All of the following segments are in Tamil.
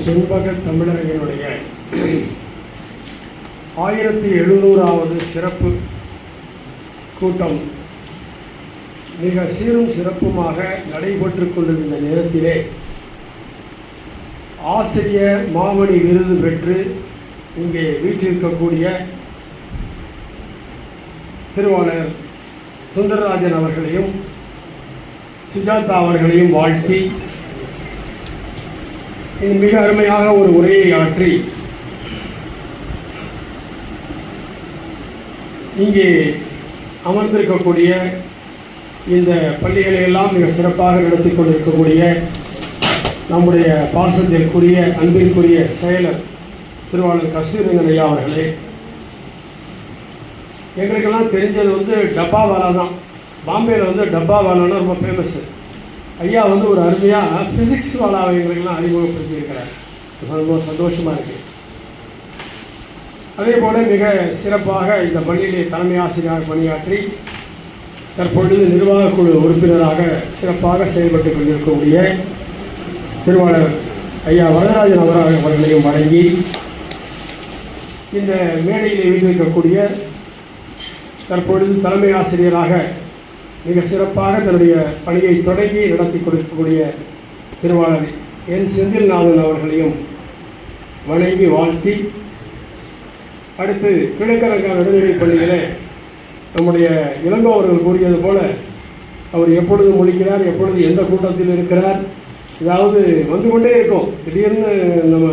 செண்பக தமிழறிஞனுடைய ஆயிரத்தி எழுநூறாவது சிறப்பு கூட்டம் மிக சீரும் சிறப்புமாக நடைபெற்று கொண்டிருந்த நேரத்திலே ஆசிரிய மாமணி விருது பெற்று இங்கே வீற்றிருக்கக்கூடிய திருவாளர் சுந்தரராஜன் அவர்களையும் சுஜாதா அவர்களையும் வாழ்த்தி மிக அருமையாக ஒரு உரையை ஆற்றி இங்கே அமர்ந்திருக்கக்கூடிய இந்த பள்ளிகளை எல்லாம் மிக சிறப்பாக நடத்தி கொண்டிருக்கக்கூடிய நம்முடைய பாசத்திற்குரிய அன்பிற்குரிய செயலர் திருவாளர் கஸ்தூரிங்கன் ஐயா அவர்களே. எங்களுக்கெல்லாம் தெரிஞ்சது வந்து டப்பாவாலா தான். பாம்பேயில் வந்து டப்பாவாலான்னா ரொம்ப ஃபேமஸ்ஸு ஐயா வந்து ஒரு அருமையாக ஃபிசிக்ஸ் வாலாவை எங்களுக்கெல்லாம் அறிமுகப்படுத்தியிருக்கிறார் ரொம்ப சந்தோஷமாக இருக்குது அதே போல் மிக சிறப்பாக இந்த பள்ளியிலே தலைமை ஆசிரியராக பணியாற்றி தற்பொழுது நிர்வாகக் குழு உறுப்பினராக சிறப்பாக செயல்பட்டு கொண்டிருக்கக்கூடிய திருவாளர் ஐயா வரதராஜன் அவராக அவர்களையும் வழங்கி இந்த மேடையில் வீட்டிருக்கக்கூடிய தற்பொழுது தலைமை ஆசிரியராக மிக சிறப்பாக தன்னுடைய பணியை தொடங்கி நடத்தி கொடுக்கக்கூடிய திருவாளர் என் செந்தில்நாதன் அவர்களையும் வணங்கி வாழ்த்தி அடுத்து கிழக்கரங்கா நடுநிலைப் பள்ளியிலே நம்முடைய இளங்கோ அவர்கள் கூறியது போல அவர் எப்பொழுது முடிக்கிறார் எப்பொழுது எந்த கூட்டத்தில் இருக்கிறார் ஏதாவது வந்து கொண்டே இருக்கும். திடீர்னு நம்ம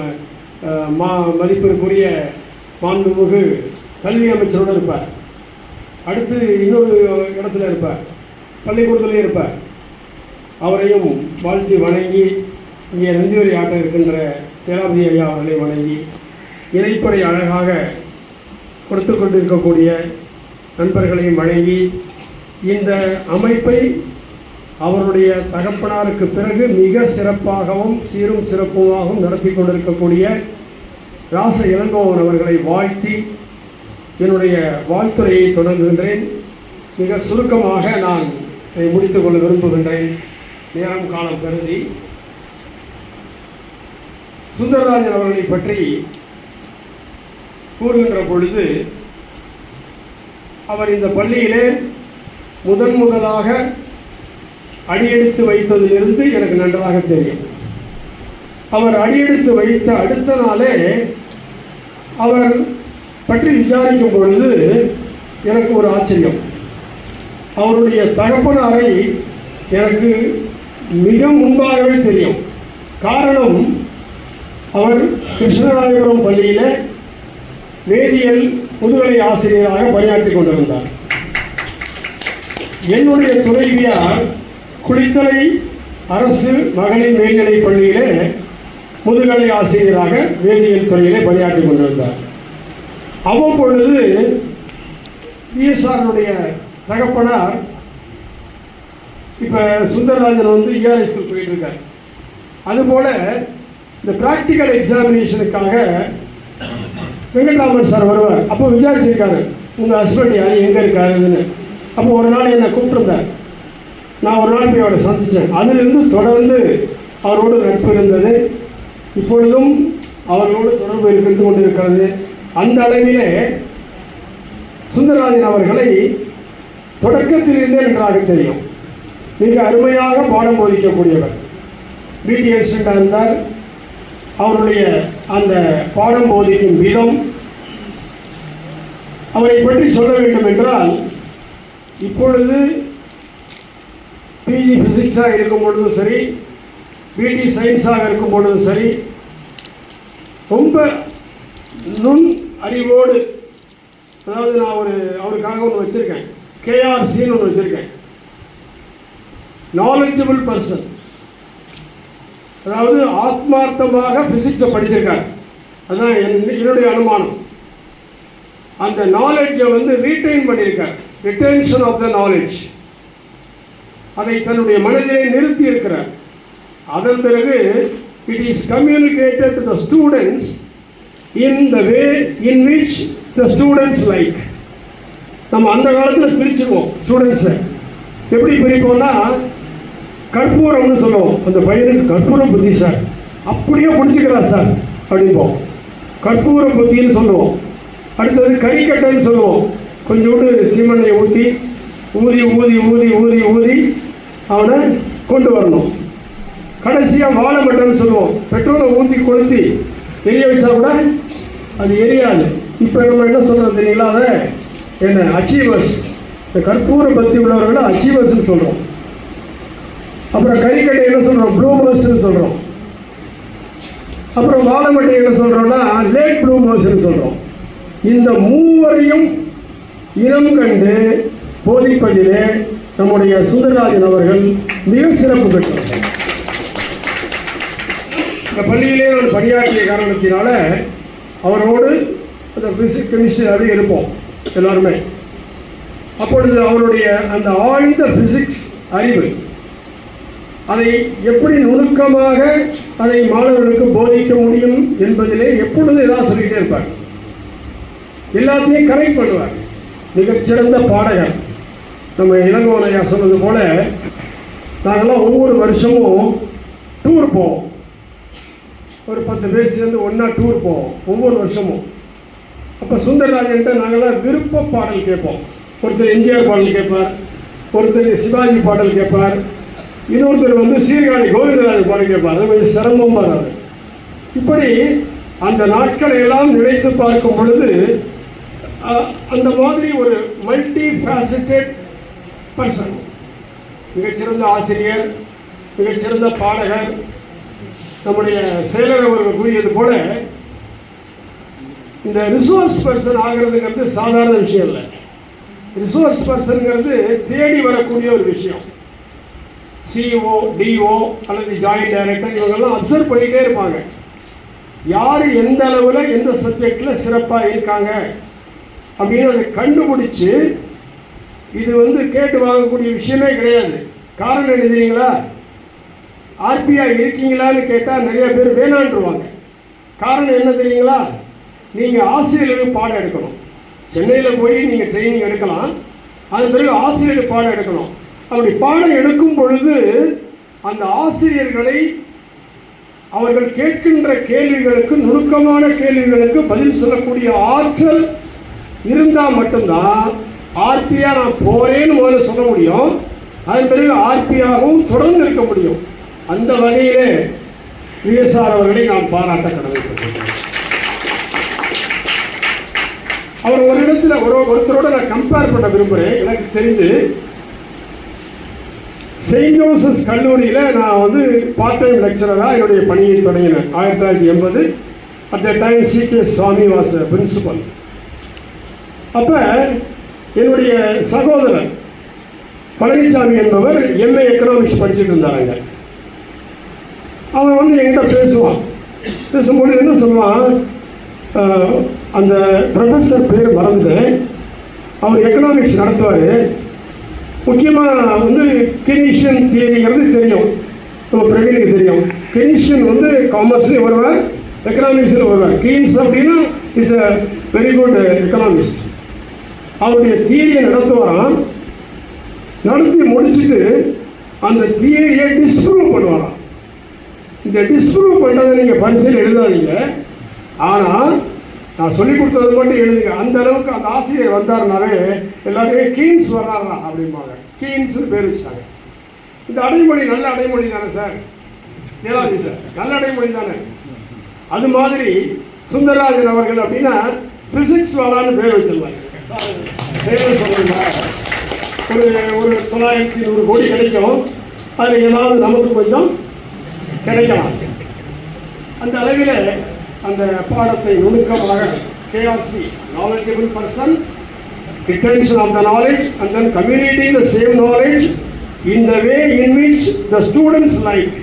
மா மதிப்பிற்குரிய மாண்புமிகு கல்வி அமைச்சரோடு இருப்பார். அடுத்து இன்னொரு இடத்துல இருப்பார். பள்ளிக்கூடத்திலே இருப்பார். அவரையும் வாழ்த்தி வணங்கி இங்கே நந்திவரி ஆட்ட இருக்கின்ற சேலாபதி ஐயா அவர்களை வணங்கி இறைப்படை அழகாக கொடுத்து கொண்டிருக்கக்கூடிய நண்பர்களையும் வணங்கி இந்த அமைப்பை அவருடைய தகப்பனாருக்கு பிறகு மிக சிறப்பாகவும் சீரும் சிறப்புமாகவும் நடத்தி கொண்டிருக்கக்கூடிய ராச இளங்கோவன் அவர்களை வாழ்த்தி என்னுடைய வாழ்த்துறையை தொடங்குகின்றேன். மிக சுருக்கமாக நான் இதை முடித்துக் கொள்ள விரும்புகின்றேன். நேரம் காலம் கருதி. சுந்தரராஜன் அவர்களை பற்றி கூறுகின்ற பொழுது அவர் இந்த பள்ளியிலே முதன் முதலாக அடியெடுத்து வைத்ததிலிருந்து எனக்கு நன்றாக தெரியும். அவர் அடியெடுத்து வைத்த அடுத்த நாளே அவர் பற்றி விசாரிக்கும் பொழுது எனக்கு ஒரு ஆச்சரியம். அவருடைய தகப்பனாரை எனக்கு மிக முன்பாகவே தெரியும். காரணம் அவர் கிருஷ்ணராயபுரம் பள்ளியில் வேதியியல் முதுகலை ஆசிரியராக பணியாற்றி கொண்டிருந்தார். என்னுடைய துறைவியார் குளித்தலை அரசு மகளிர் மேல்நிலைப் பள்ளியிலே முதுகலை ஆசிரியராக வேதியியல் துறையிலே பணியாற்றி கொண்டிருந்தார். அவ்வப்பொழுது பிஎஸ்ஆருடைய தகப்பனார் இப்போ சுந்தரராஜன் வந்து இஆர்ஐ ஸ்கூல் போயிட்டு இருக்கார். அதுபோல் இந்த ப்ராக்டிக்கல் எக்ஸாமினேஷனுக்காக வெங்கட்ராமன் சார் வருவார். அப்போ விசாரிச்சிருக்காரு உங்கள் ஹஸ்பண்ட் யார்? எங்கே இருக்காருன்னு. அப்போ ஒரு நாள் என்னை கூப்பிட்டுருந்தார். நான் ஒரு நாள் போய் அவரை சந்தித்தேன் அதிலிருந்து தொடர்ந்து அவரோடு நட்பு இருந்தது. இப்பொழுதும் அவர்களோடு தொடர்பு இருந்து கொண்டிருக்கிறது. அந்த அளவிலே சுந்தரராஜன் அவர்களை தொடக்கத்திலிருந்தே நன்றாக தெரியும். மிக அருமையாக பாடம் போதிக்கக்கூடியவர் பிடி அசிஸ்டண்டாக இருந்தார். அவருடைய அந்த பாடம் போதிக்கும் விதம். அவரை பற்றி சொல்ல வேண்டும் என்றால் இப்பொழுது பிஜி ஃபிசிக்ஸாக இருக்கும் பொழுதும் சரி பிடி சயின்ஸாக இருக்கும் பொழுதும் சரி ரொம்ப நுண் அறிவோடு அதாவது நான் ஒரு அவருக்காக ஒன்று வச்சுருக்கேன். கேஆர்சின்னு ஒன்று வச்சுருக்கேன் நாலேஜபிள் பர்சன் அதாவது ஆத்மார்த்தமாக பிசிக்ஸை படிச்சிருக்கார். அதுதான் என்னுடைய அனுமானம். அந்த நாலேஜை வந்து ரீட்டைன் பண்ணியிருக்கார். ரிட்டென்ஷன் ஆஃப் த நாலேஜ் அதை தன்னுடைய மனதிலே நிறுத்தி இருக்கிறார் அதன் பிறகு it is communicated to the students in the way in which the students like நம்ம அந்த காலத்தில் பிரிச்சுக்குவோம் ஸ்டூடெண்ட்ஸை எப்படி பிரிப்போம்னா கற்பூரம்னு சொல்லுவோம். அந்த பையனுக்கு கற்பூரம் புத்தி சார் அப்படியே பிடிச்சிக்கிறா சார் அப்படிம்போம். கற்பூரம் புத்தின்னு சொல்லுவோம். அடுத்தது கறிக்கட்டைன்னு சொல்லுவோம். கொஞ்சோண்டு சீமெண்ணெயை ஊற்றி ஊதி ஊதி ஊதி ஊதி ஊதி அவனை கொண்டு வரணும். கடைசியாக வாழைப்பட்டன்னு சொல்லுவோம். பெட்ரோலை ஊற்றி கொளுத்தி எரிய வச்சா கூட அது எரியாது. இப்போ நம்ம என்ன சொல்கிறோம் தெரியுங்களா அதை? என்ன அச்சீவர்ஸ் இந்த கற்பூர பக்தி உள்ளவர்களை அச்சீவர்ஸ்னு சொல்கிறோம் அப்புறம் கறிக்கட்டை என்ன சொல்கிறோம் ப்ளூமர்ஸ்னு சொல்கிறோம் அப்புறம் வாழமட்டை என்ன சொல்கிறோம்னா லேட் ப்ளூமர்ஸ்னு சொல்கிறோம் இந்த மூவரையும் இனம் கண்டு போதிப்பதிலே நம்முடைய சுந்தரராஜன் அவர்கள் மிக சிறப்பு பெற்றவர்கள் இந்த பள்ளியிலே நான் பணியாற்றிய காரணத்தினால அவரோடு அந்த பிசிக் கமிஷனாகவே இருப்போம். எல்லாருமே. அப்பொழுது அவருடைய அந்த ஆழ்ந்த பிசிக்ஸ் அறிவு அதை எப்படி நுணுக்கமாக அதை மாணவர்களுக்கு போதிக்க முடியும் என்பதிலே எப்பொழுது ஏதாவது சொல்லிக்கிட்டே இருப்பார். எல்லாத்தையும் கரெக்ட் பண்ணுவார். மிகச்சிறந்த பாடகர். நம்ம இளங்கோலையா சொன்னது போல நாங்கள்லாம் ஒவ்வொரு வருஷமும் டூர் போவோம். ஒரு பத்து பேர் சேர்ந்து ஒன்றா டூர் போவோம் ஒவ்வொரு வருஷமும். அப்போ சுந்தரராஜன்ட்ட நாங்களாம் விருப்ப பாடல் கேட்போம். ஒருத்தர் எம்ஜிஆர் பாடல் கேட்பார் ஒருத்தர் சிவாஜி பாடல் கேட்பார் இன்னொருத்தர் வந்து சீர்காழி கோவிந்தராஜ் பாடல் கேட்பார். அது கொஞ்சம் சிரமமாக வராது இப்படி அந்த நாட்களை எல்லாம் நினைத்து பார்க்கும் பொழுது அந்த மாதிரி ஒரு மல்டி ஃபேசட்டட் பர்சன் மிகச்சிறந்த ஆசிரியர் மிகச்சிறந்த பாடகர் நம்முடைய செயலர் அவர்கள் கூறியது போல இந்த ரிசோர்ஸ் பர்சன் ஆகிறதுங்கிறது சாதாரண விஷயம் இல்லை. ரிசோர்ஸ் பர்சனுங்கிறது தேடி வரக்கூடிய ஒரு விஷயம். சிஓ டிஓ அல்லது ஜாயிண்ட் டைரக்டர் இவங்கெல்லாம் அப்சர்வ் பண்ணிட்டே இருப்பாங்க. யார் எந்த அளவில் எந்த சப்ஜெக்டில் சிறப்பாக இருக்காங்க அப்படின்னு அதை கண்டுபிடிச்சு இது வந்து கேட்டு வாங்கக்கூடிய விஷயமே கிடையாது. காரணம் என்ன தெரியுங்களா? ஆர்பிஐ இருக்கீங்களான்னு கேட்டால் நிறைய பேர் வேணான்றுவாங்க. காரணம் என்ன தெரியுங்களா? நீங்கள் ஆசிரியர்களுக்கு பாடம் எடுக்கணும். சென்னையில் போய் நீங்கள் ட்ரைனிங் எடுக்கலாம். அதன் பிறகு ஆசிரியர் பாடம் எடுக்கணும். அப்படி பாடம் எடுக்கும் பொழுது அந்த ஆசிரியர்களை அவர்கள் கேட்கின்ற கேள்விகளுக்கு நுணுக்கமான கேள்விகளுக்கு பதில் சொல்லக்கூடிய ஆற்றல் இருந்தால் மட்டும்தான் ஆர்பியா நான் போகிறேன்னு முதல்ல சொல்ல முடியும். அதன் பிறகு ஆர்பியாகவும் தொடர்ந்து இருக்க முடியும். அந்த வகையிலே விஎஸ்ஆர் அவர்களை நான் பாராட்ட கடமைப்பட்டிருக்கிறேன். அவர் ஒரு இடத்துல ஒரு ஒருத்தரோட நான் கம்பேர் பண்ண விரும்புகிறேன் எனக்கு தெரிஞ்சு செயின்ட் ஜோசப்ஸ் கல்லூரியில் நான் வந்து பார்ட் டைம் லெக்சரராக என்னுடைய பணியை தொடங்கினேன். ஆயிரத்தி தொள்ளாயிரத்தி எண்பது. At the time C K Swamy was principal அப்போ என்னுடைய சகோதரன் பழனிசாமி என்பவர் எம்ஏ எக்கனாமிக்ஸ் படிச்சுட்டு இருந்தாங்க அவன் வந்து என்கிட்ட பேசுவான். பேசும்போது என்ன சொல்லுவான்? அந்த ப்ரொஃபஸர் பேர் மறந்துட்டேன் அவர் எக்கனாமிக்ஸ் நடத்துவார். முக்கியமாக வந்து கெனீஷியன் தியரிங்கிறது தெரியும். நம்ம பிரவீனுக்கு தெரியும். கெனீஷியன் வந்து காமர்ஸ்லேயும் வருவார் எக்கனாமிக்ஸில் வருவார் கீன்ஸ் அப்படின்னா is a very good economist அவருடைய தியரியை நடத்துவாராம். நடத்தி முடிச்சுட்டு அந்த தியரியை டிஸ்ப்ரூவ் பண்ணுவாராம். இந்த டிஸ்ப்ரூவ் பண்ணுறதை நீங்கள் பரிசையில் எழுதாதீங்க. ஆனால் நான் சொல்லி கொடுத்தது மட்டும் எழுதுங்க. அந்த அளவுக்கு அந்த ஆசிரியர் வந்தாருனாலே எல்லாருமே கீன்ஸ் வர்றாரா அப்படிம்பாங்க. கீன்ஸ் பேர் வச்சாங்க. இந்த அடைமொழி நல்ல அடைமொழி தானே சார்? ஜெயலலிதா சார் நல்ல அடைமொழி தானே? அது மாதிரி சுந்தரராஜன் அவர்கள் அப்படின்னா பிசிக்ஸ் வாலான்னு பேர் வச்சிருந்தாங்க ஒரு ஒரு தொள்ளாயிரத்தி நூறு கோடி கிடைக்கும். அதில் ஏதாவது நமக்கு கொஞ்சம் கிடைக்கலாம். அந்த அளவில் அந்த பாடத்தை நுணுக்கமாக KRC knowledgeable person retention of the knowledge and then community the same knowledge in the way in which the students like.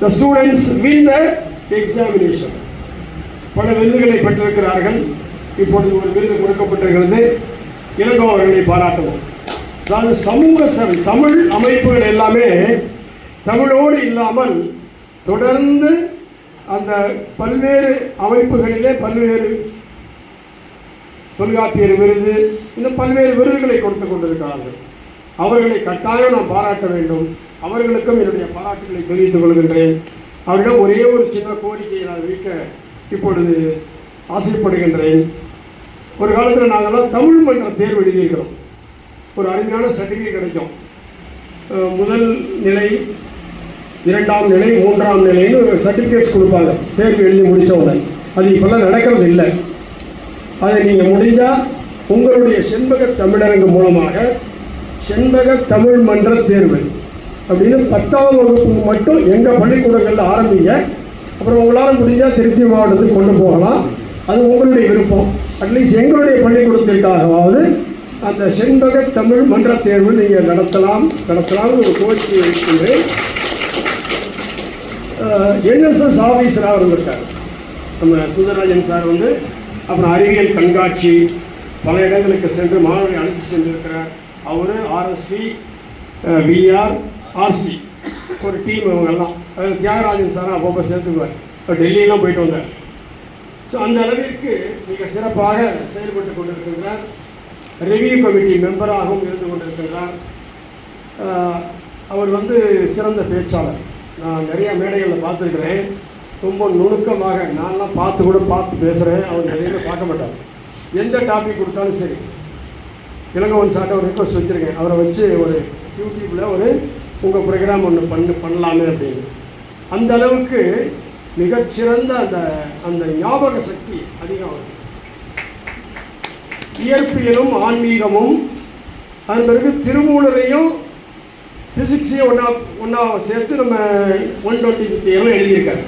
The students win the examination பல விருதுகளை பெற்றிருக்கிறார்கள் இப்பொழுது ஒரு விருது கொடுக்கப்பட்டிருக்கிறது இளங்கோ அவர்களை பாராட்டுவோம் அதாவது சமூக சேவை தமிழ் அமைப்புகள் எல்லாமே தமிழோடு இல்லாமல் தொடர்ந்து அந்த பல்வேறு அமைப்புகளிலே பல்வேறு தொல்காப்பியர் விருது இன்னும் பல்வேறு விருதுகளை கொடுத்து கொண்டிருக்கிறார்கள். அவர்களை கட்டாயம் நாம் பாராட்ட வேண்டும். அவர்களுக்கும் என்னுடைய பாராட்டுகளை தெரிவித்துக் கொள்கின்றேன். அவரிடம் ஒரே ஒரு சின்ன கோரிக்கையை நான் வைக்க இப்பொழுது ஆசைப்படுகின்றேன். ஒரு காலத்தில் நாங்கள்லாம் தமிழ் மன்ற தேர்வு எழுதியிருக்கிறோம். ஒரு அருமையான சர்டிஃபிகேட் கிடைக்கும். முதல் நிலை இரண்டாம் நிலை மூன்றாம் நிலைன்னு ஒரு சர்டிஃபிகேட்ஸ் கொடுப்பாங்க. தேர்வு எழுதி முடித்தவுடன் அது இப்போல்லாம் நடக்கிறது இல்லை. அதை நீங்கள் முடிஞ்சால் உங்களுடைய செண்பக தமிழரங்கு மூலமாக செண்பக தமிழ் மன்ற தேர்வு. அப்படின்னு பத்தாம் வகுப்பு மட்டும் எங்கள் பள்ளிக்கூடங்களில் ஆரம்பிங்க. அப்புறம் உங்களால் முடிஞ்சால் திருச்சி மாவட்டத்துக்கு கொண்டு போகலாம். அது உங்களுடைய விருப்பம். அட்லீஸ்ட் எங்களுடைய பள்ளிக்கூடத்திற்காகவாவது அந்த செண்பக தமிழ் மன்ற தேர்வு நீங்கள் நடத்தலாம். நடத்தலாம்னு ஒரு கோரிக்கை வைக்கின்றேன். என்எஸ்எஸ் ஆஃபீஸராக இருந்திருக்கார் நம்ம சுந்தரராஜன் சார் வந்து அப்புறம் அறிவியல் கண்காட்சி பல இடங்களுக்கு சென்று மாணவர்களை அழைத்து சென்றிருக்கிறார். அவர் ஆர்எஸ்சி விஆர் ஆர்சி ஒரு டீம் இவங்கெல்லாம் அதில் தியாகராஜன் சார் அப்பப்போ சேர்த்துக்குவார். இப்போ டெல்லியெல்லாம் போயிட்டு வந்தார். ஸோ அந்த அளவிற்கு மிக சிறப்பாக செயல்பட்டு கொண்டிருக்கின்றார். ரிவ்யூ கமிட்டி மெம்பராகவும் இருந்து கொண்டிருக்கின்றார். அவர் வந்து சிறந்த பேச்சாளர். நான் நிறைய மேடைகளில் பார்த்துருக்குறேன். ரொம்ப நுணுக்கமாக நான்லாம் பார்த்து கூட பார்த்து பேசுகிறேன் அவர் எதையுமே பார்க்க மாட்டார் எந்த டாபிக் கொடுத்தாலும் சரி. இளங்கவன் சார்ட்ட ஒரு ரிக்வஸ்ட் வச்சுருக்கேன். அவரை வச்சு ஒரு யூடியூப்பில் ஒரு உங்கள் ப்ரோக்ராம் ஒன்று பண்ணு பண்ணலாமே அப்படின்னு. அந்த அளவுக்கு மிகச்சிறந்த அந்த அந்த ஞாபக சக்தி அதிகம் இயற்பியலும் ஆன்மீகமும் அதன் பிறகு திருமூலரையும் ஃபிசிக்ஸையும் ஒன்றா ஒன்றா சேர்த்து நம்ம ஒன் டுவெண்ட்டி ஃபிஃப்டி எல்லாம் எழுதியிருக்காரு?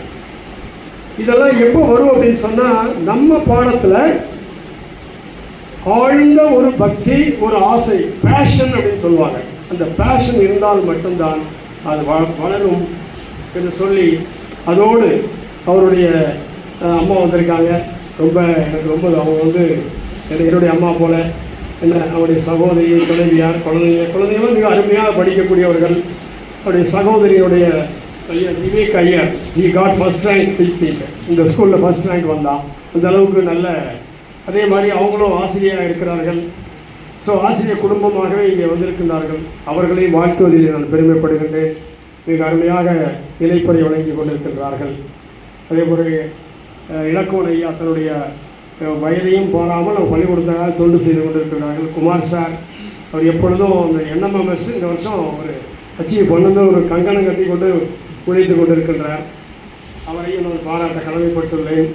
இதெல்லாம் எப்போ வரும் அப்படின்னு சொன்னால் நம்ம பாடத்தில் ஆழ்ந்த ஒரு பக்தி ஒரு ஆசை பேஷன் அப்படின்னு சொல்லுவாங்க. அந்த பேஷன் இருந்தால் மட்டும்தான் அது வ- வளரும் என்று சொல்லி அதோடு அவருடைய அம்மா வந்திருக்காங்க. ரொம்ப எனக்கு ரொம்ப அவங்க வந்து என்ன- என்னுடைய அம்மா போல என்ன அவருடைய சகோதரி துணைவியார் குழந்தைங்க குழந்தைகளும் மிக அருமையாக படிக்கக்கூடியவர்கள். அவருடைய சகோதரியுடைய Iyer Vivek Iyer he got first rank இந்த ஸ்கூலில் ஃபஸ்ட் ரேங்க் வந்தான். அந்த அளவுக்கு நல்ல அதே மாதிரி அவங்களும் ஆசிரியராக இருக்கிறார்கள். ஸோ ஆசிரியர் குடும்பமாகவே இங்கே வந்திருக்கின்றார்கள். அவர்களையும் வாழ்த்துவதில் நான் பெருமைப்படுகின்றேன். மிக அருமையாக இலைப்பறை வழங்கி கொண்டிருக்கின்றார்கள். அதே போல இலக்கோன் ஐயா தன்னுடைய வயதையும் போராமல் நம்ம பள்ளிக்கூடத்தாக தொண்டு செய்து கொண்டிருக்கிறார்கள். குமார் சார் அவர் எப்பொழுதும் அந்த என்எம்எம்எஸ் இந்த வருஷம் ஒரு அச்சீவ் பண்ணது ஒரு கங்கணம் கட்டி கொண்டு உழைத்து கொண்டிருக்கின்றார். அவரையும் நான் பாராட்ட கடமைப்பட்டுள்ளேன்.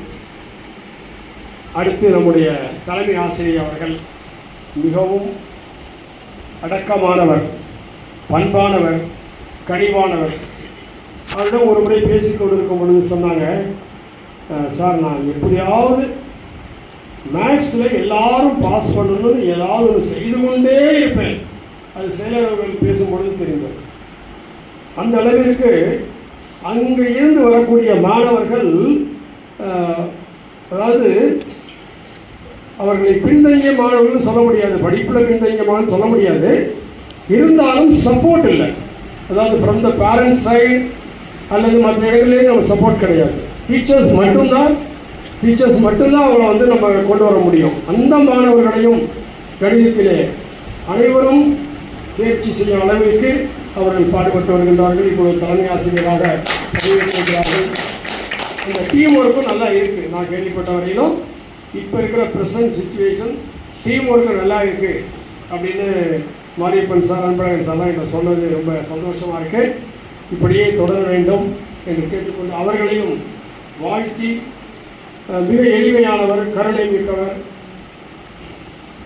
அடுத்து நம்முடைய தலைமை ஆசிரியர் அவர்கள் மிகவும் அடக்கமானவர் பண்பானவர் கனிவானவர். அவரிடம் ஒரு முறை பேசிக் கொண்டிருக்கும் பொழுது சொன்னாங்க சார் நான் எப்படியாவது மேக்ஸில் எல்லாரும் பாஸ் பண்ணணும்னு ஏதாவது ஒன்று செய்து கொண்டே இருப்பேன். அது செயலாளர்கள் பேசும்பொழுது தெரிந்தது. அந்த அளவிற்கு அங்கு இருந்து வரக்கூடிய மாணவர்கள் அதாவது அவர்களை பின்தங்கிய மாணவர்கள் சொல்ல முடியாது படிப்பில் பின்தங்கிய மாணவர்கள் சொல்ல முடியாது. இருந்தாலும் சப்போர்ட் இல்லை. அதாவது ஃப்ரம் த பேரண்ட்ஸ் சைட் அல்லது மற்ற இடங்களிலே நம்ம சப்போர்ட் கிடையாது. டீச்சர்ஸ் மட்டும்தான் டீச்சர்ஸ் மட்டும்தான் அவங்கள வந்து நம்ம கொண்டு வர முடியும். அந்த மாணவர்களையும் கணிதத்திலே அனைவரும் தேர்ச்சி செய்யும் அளவிற்கு அவர்கள் பாடுபட்டு வருகின்றார்கள். இப்பொழுது தலைமை ஆசிரியராக பதவியேற்றிருக்கிறார்கள் இந்த டீம் ஒர்க்கும் நல்லா இருக்குது நான் கேள்விப்பட்ட வரையிலும் இப்போ இருக்கிற ப்ரெசன்ட் சுச்சுவேஷன் டீம் ஒர்க்கு நல்லா இருக்குது அப்படின்னு மாரியப்பன் சார் அன்பழகன் சார்லாம் என்கிட்ட சொன்னது ரொம்ப சந்தோஷமாக இருக்குது இப்படியே தொடர வேண்டும் என்று கேட்டுக்கொண்டு அவர்களையும் வாழ்த்தி மிக எளிமையானவர் கருணை மிக்கவர்.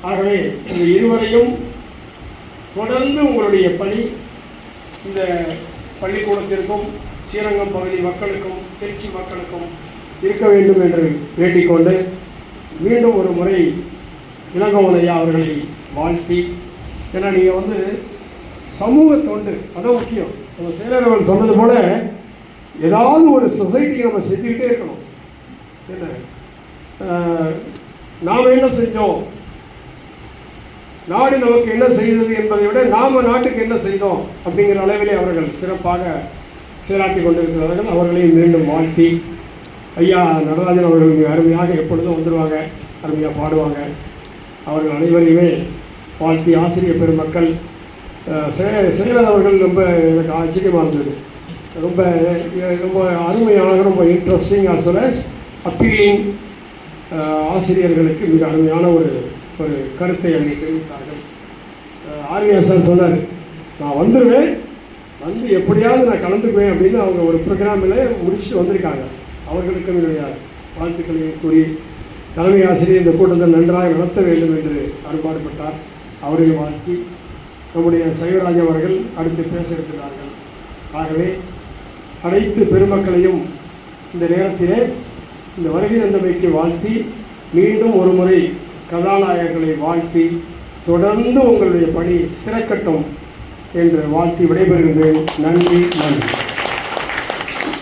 ஆகவே இந்த இருவரையும் தொடர்ந்து உங்களுடைய பணி இந்த பள்ளிக்கூடத்திற்கும் ஸ்ரீரங்கம் பகுதி மக்களுக்கும் திருச்சி மக்களுக்கும் இருக்க வேண்டும் என்று வேண்டிக்கொண்டு மீண்டும் ஒரு முறை இளங்கோவன் அவர்களை வாழ்த்தி ஏன்னா நீங்கள் வந்து சமூக தொண்டு அதான் முக்கியம். நம்ம செயலர்கள் சொன்னது போல ஏதாவது ஒரு சொசைட்டி நம்ம செஞ்சுக்கிட்டே இருக்கணும். நாம் என்ன செஞ்சோம்? நாடு நமக்கு என்ன செய்தது என்பதை விட நாம நாட்டுக்கு என்ன செய்தோம் அப்படிங்கிற அளவிலே அவர்கள் சிறப்பாக செயலாற்றி கொண்டிருக்கிறார்கள். அவர்களையும் மீண்டும் வாழ்த்தி ஐயா நடராஜன் அவர்கள் மிக அருமையாக எப்பொழுதும் வந்துடுவாங்க அருமையாக பாடுவாங்க. அவர்கள் அனைவரையுமே வாழ்த்தி ஆசிரியர் பெருமக்கள் செயலர் அவர்கள் ரொம்ப எனக்கு ஆச்சரியமாக இருந்தது. ரொம்ப ரொம்ப அருமையாக ரொம்ப interesting as well as appealing ஆசிரியர்களுக்கு மிக அருமையான ஒரு ஒரு கருத்தை அங்கே தெரிவித்தார்கள். ஆர்விஎஸ் சார் சொன்னார் நான் வந்துடுவேன் வந்து எப்படியாவது நான் கலந்துக்குவேன் அப்படின்னு அவங்க ஒரு ப்ரோக்ராமில் முடிச்சுட்டு வந்திருக்காங்க. அவர்களுக்கும் என்னுடைய வாழ்த்துக்களையும் கூறி தலைமை ஆசிரியர் இந்த கூட்டத்தை நன்றாக நடத்த வேண்டும் என்று அறுபாடுபட்டார் அவரை வாழ்த்தி நம்முடைய சைவராஜ் அவர்கள் அடுத்து பேச இருக்கிறார்கள் ஆகவே அனைத்து பெருமக்களையும் இந்த நேரத்திலே இந்த வருகை தந்தமைக்கு வாழ்த்தி மீண்டும் ஒரு முறை கதாநாயகர்களை வாழ்த்தி தொடர்ந்து உங்களுடைய பணி சிறக்கட்டும் என்று வாழ்த்தி விடைபெறுகின்றேன். நன்றி நன்றி.